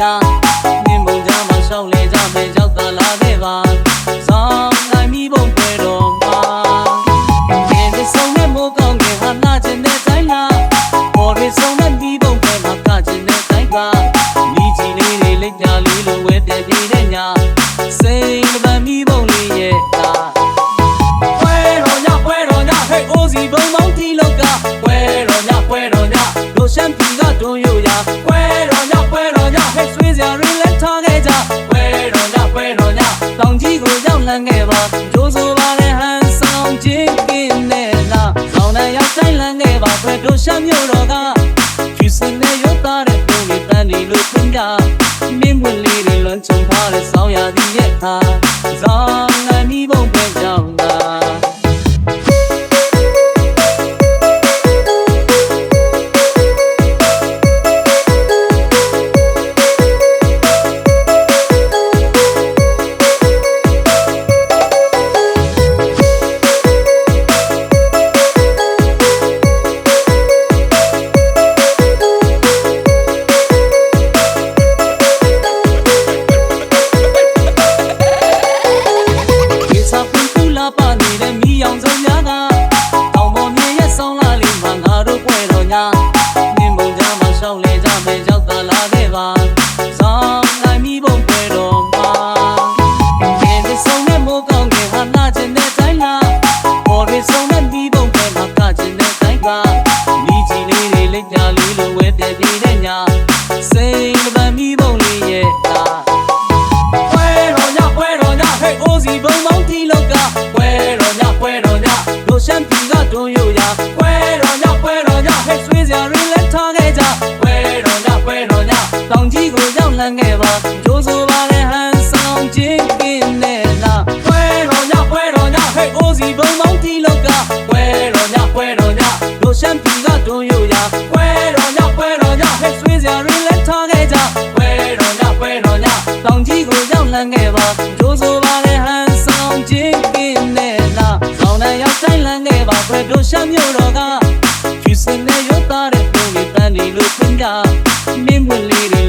ငါနင်းပုံကြမှာရှောင်းလေကြမယ်ရောက်တာလာခဲ့ပါဆောင်နိုင်မိပုံပွဲတော်မှာငယ်တဲ့ဆုံးနဲ့မိုးကောင်းငယ်ဟာလာခြင်းနဲ့တိုင်းလာပေါ်ရဆုံးနဲ့ဒီပုံပွဲမှာကခြင်းနဲ့တိုင်းကမိချီလေးတွေလက်ညာလေးလိုဝဲပြပြတဲ့ညာစိတ်မပန်မိပုံလေးရဲ့တာပွဲတော်ညပွဲတော်ညဟဲ့အိုးစီဘုံမောင်းတီလောက်ကပွဲတော်ညပွဲတော်ညလိုရှမ်းပြီက လန်းခဲ့ပါကြိုးဆိုပါလေဟန်ဆောင်ချင်းကင်းနဲ့လာဆောင်တဲ့ရောက်တိုင်းလန်းခဲ့ပါခွဲတို့ရှမ်းမြို့တော်ကဖြူစင်နဲ့ရွတ်သားတဲ့ပုံလေးတန်းဒီလို့ခွင့်ကြမင်းပွင့်လေးတွေလွန်ချုံထားတဲ့ဆောင်းရသည်ရဲ့သားဆောင်ငန်းဒီဘုံပဲကြောင်း ပေါ်ဒီဆုံးနဲ့ဒီပုံပွဲမှာကချင်တဲ့တိုင်းကမိကြီးလေးတွေလက်ကြလေးလိုဝဲပြပြတဲ့ညာစိတ်မပန်မိပုံလေးရဲ့လားပွဲတော်ညပွဲတော်ညဟဲ့အိုးစီဘုံမောင်းတီလောက်ကပွဲတော်ညပွဲတော်ညလိုရှမ်းပြည်ကတွန်းရိုရပွဲတော်ညပွဲတော်ညဟဲ့ဆွေးစရာတွေလက်ထားခဲ့ကြပွဲတော်ညပွဲတော်ညတောင်ကြီးကိုရောက်လန်းခဲ့ပါကြိုးဆိုပါ တွန်းရိုရပွဲတော်ညပွဲတော်ညဟဲ့ဆွေးစရာတွေလက်ထားခဲ့ကြပွဲတော်ညပွဲတော်ညတောင်ကြီးကိုရောက်လန်းခဲ့ပါကြိုးဆိုပါလေဟန်ဆောင်ချင်းကင်းနဲ့လာဆောင်တဲ့ရောက်တိုင်းလန်းခဲ့ပါခွဲတို့ရှမ်းမြို့တော်ကဖြူစင်နဲ့ရွတ်သားတဲ့ပုံလေးတန်းဒီလို့ခွင့်ကြမင်းပွင့်လေးတွေ